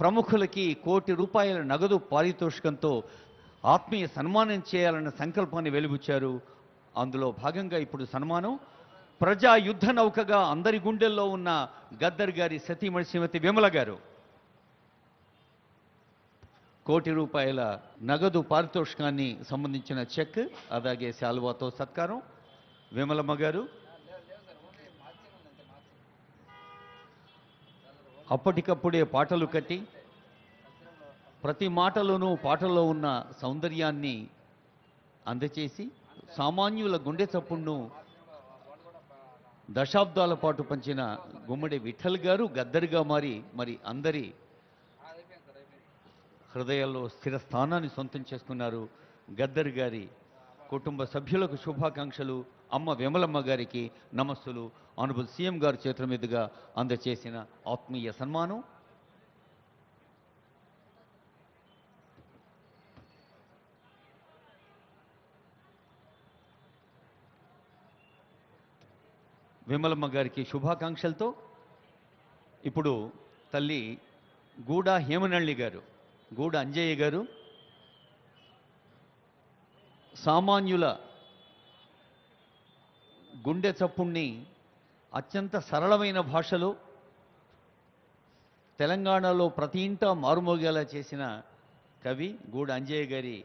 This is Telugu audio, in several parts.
ప్రముఖులకి కోటి రూపాయల నగదు పారితోషికంతో ఆత్మీయ సన్మానం చేయాలన్న సంకల్పాన్ని వెలిబుచ్చారు. అందులో భాగంగా ఇప్పుడు సన్మానం. ప్రజా యుద్ధ నౌకగా అందరి గుండెల్లో ఉన్న గద్దర్ గారి సతీమణి శ్రీమతి విమల గారు. కోటి రూపాయల నగదు పారితోషికాన్ని సంబంధించిన చెక్ అలాగే శాలువాతో సత్కారం. విమలమ్మ గారు అప్పటికప్పుడే పాటలు కట్టి ప్రతి మాటలోనూ పాటలో ఉన్న సౌందర్యాన్ని అందచేసి సామాన్యుల గుండె చప్పుడును దశాబ్దాల పాటు పంచిన గుమ్మడి విఠల్ గారు గద్దరిగా మారి మరి అందరి హృదయాల్లో స్థిర స్థానాన్ని సొంతం చేసుకున్నారు గద్దర్ గారి కుటుంబ సభ్యులకు శుభాకాంక్షలు. అమ్మ విమలమ్మ గారికి నమస్సులు. ఆనబుల్ సీఎం గారు చేతుల మీదుగా అందచేసిన ఆత్మీయ సన్మానం. విమలమ్మ గారికి శుభాకాంక్షలతో ఇప్పుడు తల్లి గూడ హేమనళ్ళి గారు గూడ అంజయ్య గారు సామాన్యుల గుండె చప్పుణ్ణి అత్యంత సరళమైన భాషలో తెలంగాణలో ప్రతి ఇంట మారుమోగేలా చేసిన కవి గూడ అంజయ్య గారి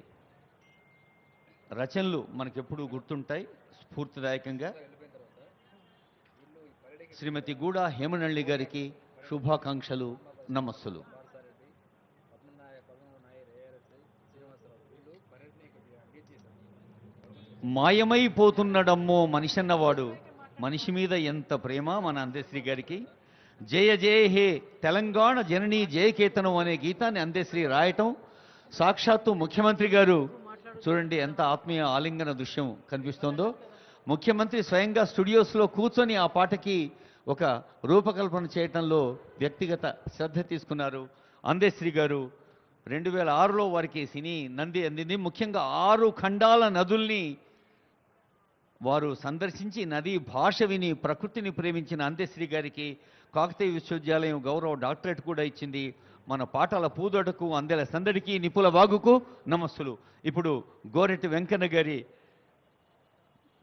రచనలు మనకెప్పుడూ గుర్తుంటాయి స్ఫూర్తిదాయకంగా. శ్రీమతి గూడ హేమనల్లి గారికి శుభాకాంక్షలు నమస్సులు. మాయమైపోతున్నడమ్మో మనిషన్నవాడు మనిషి మీద ఎంత ప్రేమ మన అందేశ్రీ గారికి. జయ జయ హే తెలంగాణ జననీ జయకేతనం అనే గీతాన్ని అందేశ్రీ రాయటం. సాక్షాత్తు ముఖ్యమంత్రి గారు చూడండి ఎంత ఆత్మీయ ఆలింగన దృశ్యం కనిపిస్తోందో. ముఖ్యమంత్రి స్వయంగా స్టూడియోస్లో కూర్చొని ఆ పాటకి ఒక రూపకల్పన చేయటంలో వ్యక్తిగత శ్రద్ధ తీసుకున్నారు అందేశ్రీ గారు. రెండు వేల ఆరులో వారికి సినీ నంది అందింది. ముఖ్యంగా ఆరు ఖండాల నదుల్ని వారు సందర్శించి నది భాష విని ప్రకృతిని ప్రేమించిన అంత్యశ్రీ గారికి కాకతీయ విశ్వవిద్యాలయం గౌరవ డాక్టరేట్ కూడా ఇచ్చింది. మన పాటల పూదోటకు అందెల సందడికి నిపుల వాగుకు నమస్సులు. ఇప్పుడు గోరెట్టి వెంకన్న గారి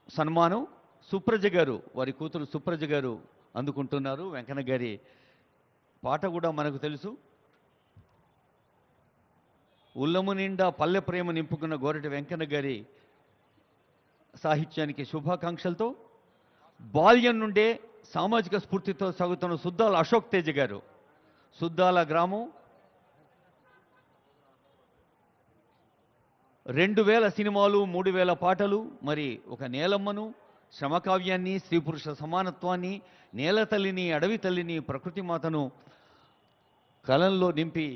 సన్మానం సుప్రజ గారు వారి కూతురు సుప్రజ గారు అందుకుంటున్నారు. వెంకన్న గారి పాట కూడా మనకు తెలుసు. ఉల్లము నిండా పల్లె ప్రేమ నింపుకున్న గోరెటి వెంకన్న గారి సాహిత్యానికి శుభాకాంక్షలతో బాల్యం నుండే సామాజిక స్ఫూర్తితో సాగుతున్న సుద్దాల అశోక్ తేజ గారు. సుద్దాల గ్రామం రెండు వేల సినిమాలు మూడు వేల పాటలు మరి ఒక నేలమ్మను శ్రమకావ్యాన్ని స్త్రీ పురుష సమానత్వాన్ని నేల తల్లిని అడవి తల్లిని ప్రకృతి మాతను కలంలో నింపి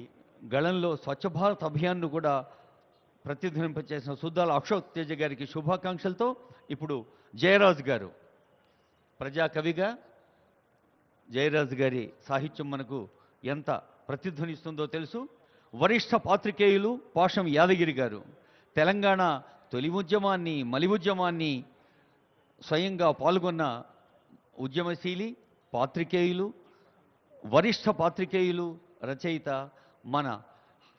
గళంలో స్వచ్ఛ భారత్ అభియాన్ను కూడా ప్రతిధ్వనింపచేసిన సుద్దాల అక్షోక్ తేజ గారికి శుభాకాంక్షలతో ఇప్పుడు జయరాజు గారు ప్రజాకవిగా జయరాజు గారి సాహిత్యం మనకు ఎంత ప్రతిధ్వనిస్తుందో తెలుసు. వరిష్ఠ పాత్రికేయులు పాషం యాదగిరి గారు తెలంగాణ తొలి ఉద్యమాన్ని మలి ఉద్యమాన్ని స్వయంగా పాల్గొన్న ఉద్యమశీలి పాత్రికేయులు వరిష్ఠ పాత్రికేయులు రచయిత మన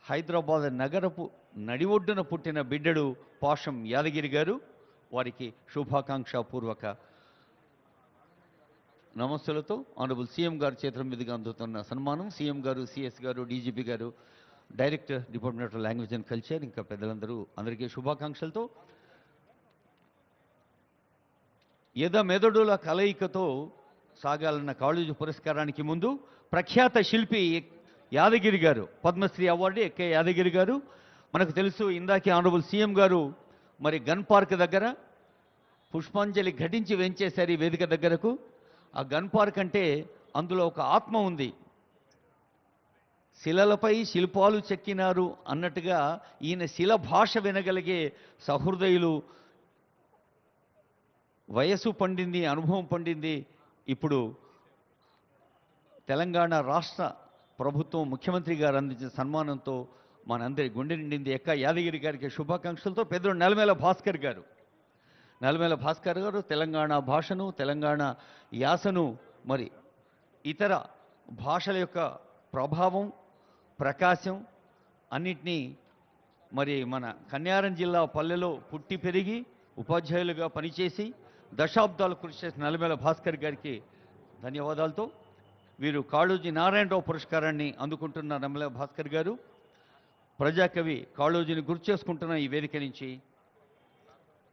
హైదరాబాద్ నగరపు నడి ఒడ్డున పుట్టిన బిడ్డడు పాషం యాదగిరి గారు. వారికి శుభాకాంక్షపూర్వక నమస్సులతో ఆనరబుల్ సీఎం గారు చేతుల మీదుగా అందుతున్న సన్మానం. సీఎం గారు CS garu DGP garu director department of language and culture ఇంకా పెద్దలందరూ అందరికీ శుభాకాంక్షలతో ఎద మెదడుల కలయికతో సాగాలన్న కాళేజీ పురస్కారానికి ముందు ప్రఖ్యాత శిల్పి యాదగిరి గారు పద్మశ్రీ అవార్డు ఎక్కే యాదగిరి గారు. మనకు తెలుసు ఇందాకే ఆనరబుల్ సీఎం గారు మరి గన్ పార్క్ దగ్గర పుష్పాంజలి ఘటించి వెంచేశారు ఈ వేదిక దగ్గరకు. ఆ గన్ పార్క్ అంటే అందులో ఒక ఆత్మ ఉంది. శిలలపై శిల్పాలు చెక్కినారు అన్నట్టుగా ఈయన శిల భాష వినగలిగే సహృదయులు వయసు పండింది అనుభవం పండింది. ఇప్పుడు తెలంగాణ రాష్ట్ర ప్రభుత్వం ముఖ్యమంత్రి గారు అందించిన సన్మానంతో మనందరి గుండె నిండింది. ఎక్క యాదగిరి గారికి శుభాకాంక్షలతో పెద్దలు నెలమేల భాస్కర్ గారు. నెలమేల భాస్కర్ గారు తెలంగాణ భాషను తెలంగాణ యాసను మరి ఇతర భాషల యొక్క ప్రభావం ప్రకాశం అన్నిటినీ మరి మన కన్యారం జిల్లా పల్లెలో పుట్టి పెరిగి ఉపాధ్యాయులుగా పనిచేసి దశాబ్దాలు కృషి చేసిన నల్లమేల భాస్కర్ గారికి ధన్యవాదాలతో వీరు కాళోజీ నారాయణరావు పురస్కారాన్ని అందుకుంటున్న నమల భాస్కర్ గారు ప్రజాకవి కాళోజీని గుర్తు చేసుకుంటున్న ఈ వేదిక నుంచి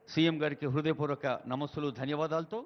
సీఎం గారికి హృదయపూర్వక నమస్సులు ధన్యవాదాలతో